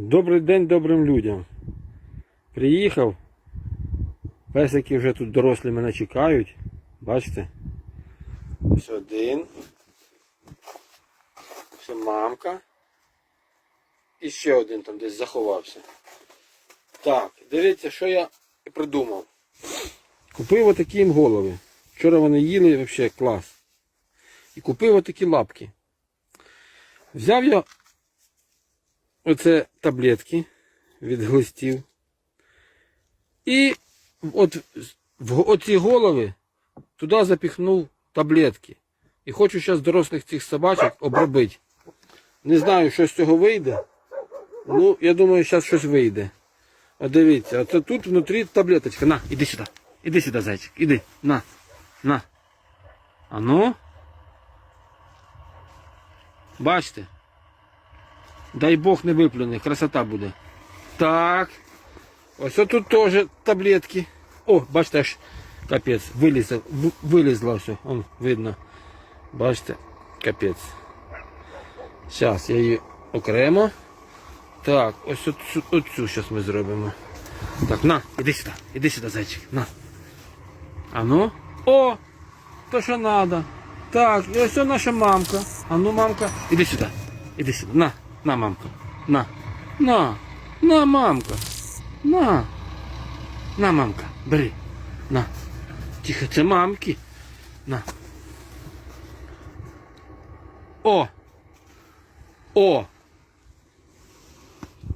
Добрий день добрим людям. Приїхав. Песики вже тут дорослі мене чекають. Бачите? Ось один. Ось мамка. І ще один там десь заховався. Так, дивіться, що я придумав. Купив отакі їм голови. Вчора вони їли взагалі клас. І купив отакі лапки. Взяв я оце таблетки від глистів. І от в оці голови туди запіхнув таблетки. І хочу зараз дорослих цих собачок обробити. Не знаю, що з цього вийде. Ну, я думаю, зараз щось вийде. А дивіться, оце тут внутрі таблеточка. На, іди сюди. Іди сюди, зайчик. Іди. На. На. А. Бачите? Дай Бог не виплюне, красота буде. Так. Ось тут теж таблетки. О, бачите, аж капець, вилізла, в- вилізла все, он видно. Бачите, капець. Зараз я її окремо. Так, ось оцю, оцю зараз ми зробимо. Так, на, іди сюди, іди сюди, зайчик, на. А ну. О! То що треба. Так, і ось наша мамка. А ну, мамка, іди сюди. Іди сюди. На, на, мамка. На. На. На, мамка. На. На, мамка. Бери. На. Тихо, це мамки. На. О! О!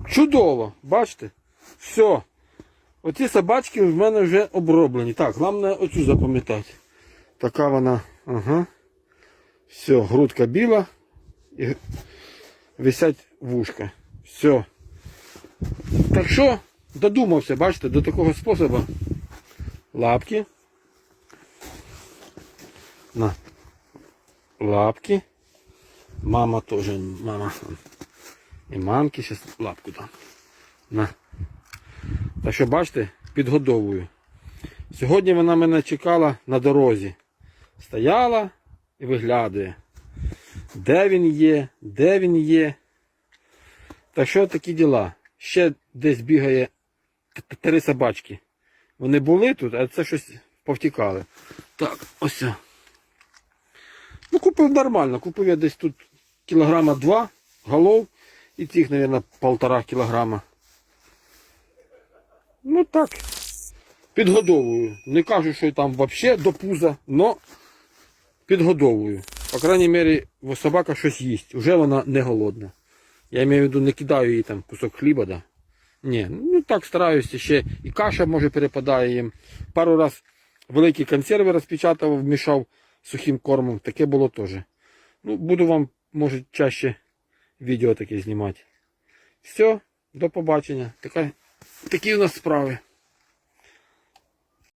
Чудово! Бачите? Все. Оці собачки в мене вже оброблені. Так, головне оцю запам'ятати. Така вона. Ага. Все, грудка біла і висять вушка. Все. Так що, додумався, бачите, до такого способу. Лапки. На. Лапки. Мама теж, мама. І мамки зараз лапку дам. На. Так що, бачите, підгодовую. Сьогодні вона мене чекала на дорозі. Стояла і виглядає. Де він є, де він є. Так що такі діла. Ще десь бігає три собачки. Вони були тут, а це щось повтікали. Так, ось. Ну, купив нормально. Купив я десь тут кілограма два голов і цих, мабуть, полтора кілограма. Ну так. Підгодовую. Не кажу, що там взагалі до пуза, но підгодовую. По крайній мірі, собака щось їсть. Уже вона не голодна. Я маю в виду, не кидаю їй там кусок хліба, да. Ні, ну так стараюся ще. І каша може перепадає їм. Пару раз великі консерви розпечатав, вмішав сухим кормом. Таке було теж. Ну, буду вам, може, чаще відео таке знімати. Все, до побачення. Така, такі у нас справи.